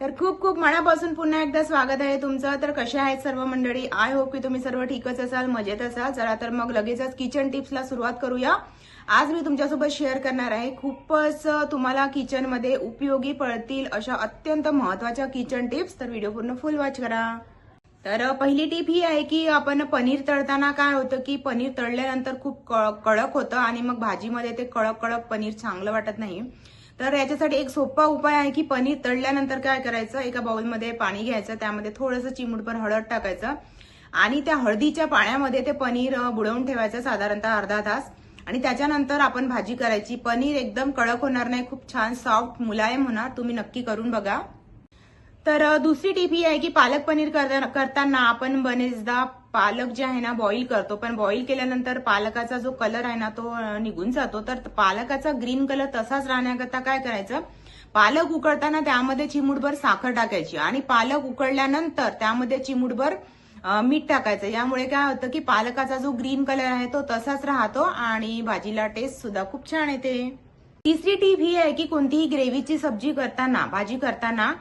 तर खूप खूप मनापासून पुन्हा एकदा स्वागत आहे तुमचं. तर कशा आहेत सर्व मंडळी? आय होप की तुम्ही सर्व ठीकच असाल मजेत असाल. चला तर मग लगेचच किचन टिप्सला सुरुवात करूया. आज मी तुमच्यासोबत शेअर करणार आहे. खूपच तुम्हाला किचनमध्ये उपयोगी पडतील अशा अत्यंत महत्त्वाच्या किचन टिप्स तर व्हिडिओ पूर्ण फुल वॉच करा. तर पहिली टीप ही आहे की आपण पनीर तळताना काय होतं की पनीर तळल्यानंतर खूप कडक होतं आणि मग भाजीमध्ये ते कडक कडक पनीर चांगलं वाटत नाही. तर याच्यासाठी एक सोपा उपाय आहे की पनीर तळल्यानंतर काय करायचं? एका बाउलमध्ये पाणी घ्यायचं त्यामध्ये थोडंसं चिमूटभर हळद टाकायचं आणि त्या हळदीच्या पाण्यामध्ये ते पनीर बुडवून ठेवायचं साधारणतः अर्धा तास. आणि त्याच्यानंतर आपण भाजी करायची. पनीर एकदम कडक होणार नाही खूप छान सॉफ्ट मुलायम होणार तुम्ही नक्की करून बघा. तर दुसरी टीप ही आहे की पालक पनीर करताना आपण बरेचदा पालक जे आहे ना बॉईल करतो. पण बॉईल केल्यानंतर पालकाचा जो कलर आहे ना तो निघून जातो. तर पालकाचा ग्रीन कलर तसाच राहण्याकरता काय करायचं? पालक उकळताना त्यामध्ये चिमूटभर साखर टाकायची आणि पालक उकळल्यानंतर त्यामध्ये चिमूटभर मीठ टाकायचं. यामुळे काय होतं की पालकाचा जो ग्रीन कलर आहे तो तसाच राहतो आणि भाजीला टेस्ट सुद्धा खूप छान येते. तिसरी टीप ही आहे की कोणतीही ग्रेव्हीची सब्जी करताना भाजी करताना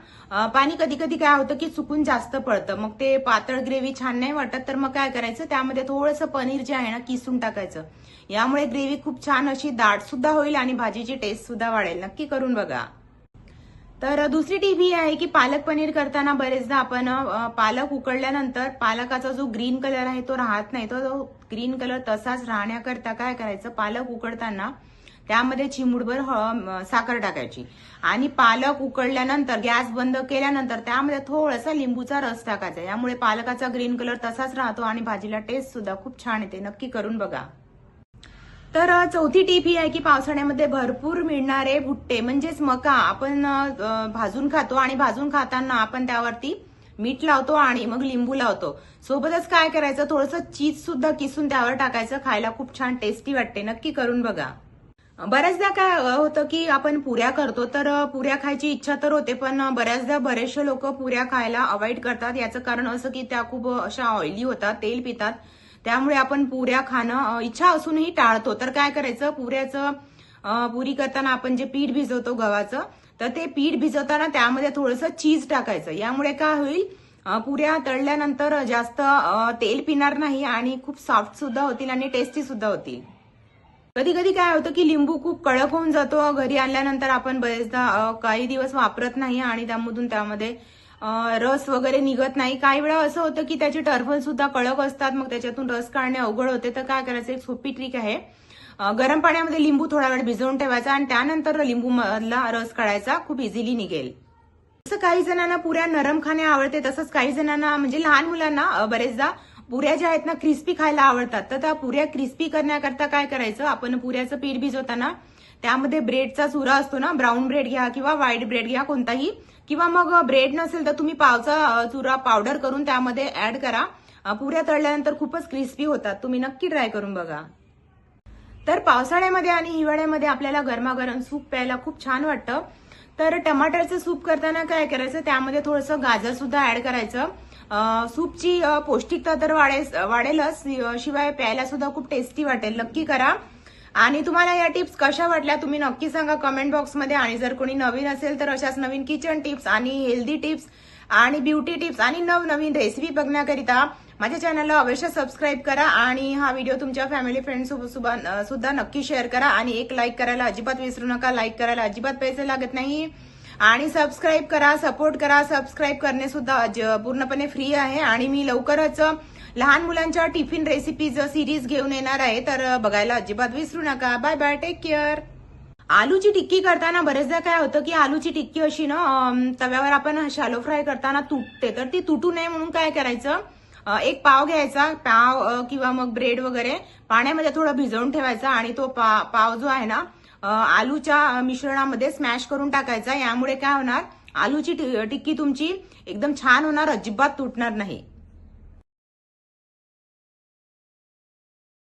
पाणी कधी कधी काय होतं की चुकून जास्त पडतं. मग ते पातळ ग्रेव्ही छान नाही वाटत तर मग काय करायचं? त्यामध्ये थोडंसं पनीर जे आहे ना किसून टाकायचं. यामुळे ग्रेव्ही खूप छान अशी दाट सुद्धा होईल आणि भाजीची टेस्ट सुद्धा वाढेल. नक्की करून बघा. तर दुसरी टीप ही आहे की पालक पनीर करताना बरेचदा आपण पालक उकळल्यानंतर पालकाचा जो ग्रीन कलर आहे तो राहत नाही. तो ग्रीन कलर तसाच राहण्याकरता काय करायचं? पालक उकळताना त्यामध्ये चिमुडभर साखर टाकायची. आणि पालक उकळल्यानंतर गॅस बंद केल्यानंतर त्यामध्ये थोडासा लिंबूचा रस टाकायचा. यामुळे पालकाचा ग्रीन कलर तसाच राहतो आणि भाजीला टेस्ट सुद्धा खूप छान येते. नक्की करून बघा. तर चौथी टीप ही आहे की पावसाळ्यामध्ये भरपूर मिळणारे भुट्टे म्हणजेच मका आपण भाजून खातो आणि भाजून खाताना आपण त्यावरती मीठ लावतो आणि मग लिंबू लावतो. सोबतच काय करायचं? थोडंसं चीज सुद्धा किसून त्यावर टाकायचं. खायला खूप छान टेस्टी वाटते. नक्की करून बघा. बऱ्याचदा काय होतं की आपण पुऱ्या करतो तर पुऱ्या खायची इच्छा तर होते पण बऱ्याचदा बरेचसे लोक पुऱ्या खायला अवॉइड करतात. याचं कारण असं की त्या खूप अशा ऑइली होतात तेल पितात. त्यामुळे आपण पुऱ्या खाणं इच्छा असूनही टाळतो. तर काय करायचं? पुऱ्याचं पुरी करताना आपण जे पीठ भिजवतो गव्हाचं तर ते पीठ भिजवताना त्यामध्ये थोडंसं चीज टाकायचं. यामुळे काय होईल? पुऱ्या तळल्यानंतर जास्त तेल पिणार नाही आणि खूप सॉफ्ट सुद्धा होतील आणि टेस्टी सुद्धा होतील. कधी कधी काय होतं की लिंबू खूप कडक होऊन जातो घरी आणल्यानंतर आपण बरेचदा काही दिवस वापरत नाही आणि त्यामधून त्यामध्ये रस वगैरे निघत नाही. काही वेळा असं होतं की त्याचे टर्फल सुद्धा कडक असतात मग त्याच्यातून रस काढणे अवघड होते. तर काय करायचं एक सोपी ट्रिक आहे. गरम पाण्यामध्ये लिंबू थोडा वेळ भिजवून ठेवायचा आणि त्यानंतर लिंबू मधला रस काढायचा. खूप इझिली निघेल. जसं काही जणांना पुऱ्या नरम खाणे आवडते तसंच काही जणांना म्हणजे लहान मुलांना बरेचदा पुऱ्या ज्या आहेत ना क्रिस्पी खायला आवडतात. तर त्या पुऱ्या क्रिस्पी करण्याकरता काय करायचं? आपण पुऱ्याचं पीठ भिजवताना त्यामध्ये ब्रेडचा चुरा असतो ना ब्राऊन ब्रेड घ्या किंवा व्हाईट ब्रेड घ्या कोणताही. किंवा मग ब्रेड नसेल तर तुम्ही पावचा चुरा पावडर करून त्यामध्ये ऍड करा. पुऱ्या तळल्यानंतर खूपच क्रिस्पी होतात. तुम्ही नक्की ट्राय करून बघा. तर पावसाळ्यामध्ये आणि हिवाळ्यामध्ये आपल्याला गरमागरम सूप प्यायला खूप छान वाटतं. तर टमाटरचं सूप करताना काय करायचं? त्यामध्ये थोडंसं गाजर सुद्धा ऍड करायचं. सूपची पौष्टिकता तर वाढेल वाढेलच शिवाय प्यायला सुद्धा खूप टेस्टी वाटेल. नक्की करा. आणि तुम्हाला या टिप्स कशा वाटल्या तुम्ही नक्की सांगा कमेंट बॉक्समध्ये आणि जर कोणी नवीन असेल तर अशाच नवीन किचन टिप्स आणि हेल्दी टिप्स आणि ब्युटी टिप्स आणि नवनवीन रेसिपी बघण्याकरिता माझ्या चॅनलला अवश्य सबस्क्राईब करा. आणि हा व्हिडिओ तुमच्या फॅमिली फ्रेंड सुद्धा नक्की शेअर करा. आणि एक लाईक करायला अजिबात विसरू नका. लाईक करायला अजिबात पैसे लागत नाही. आणि सबस्क्राईब करा सपोर्ट करा. सबस्क्राईब करणे सुद्धा पूर्णपणे फ्री आहे. आणि मी लवकरच लहान मुलांच्या टिफिन रेसिपीज सिरीज घेऊन येणार आहे. तर बघायला अजिबात विसरू नका. बाय बाय टेक केअर आलूची टिक्की करताना बरेचदा काय होतं की आलूची टिक्की अशी ना तव्यावर आपण शालो फ्राय करताना तुटते. तर ती तुटू नये म्हणून काय करायचं? एक पाव घ्यायचा. पाव किंवा मग ब्रेड वगैरे पाण्यामध्ये थोडं भिजवून ठेवायचा. आणि तो पा- पाव जो आहे ना आलूच्या मिश्रणामध्ये स्मॅश करून टाकायचा. यामुळे काय होणार? आलूची टिक्की तुमची एकदम छान होणार. अजिबात तुटणार नाही.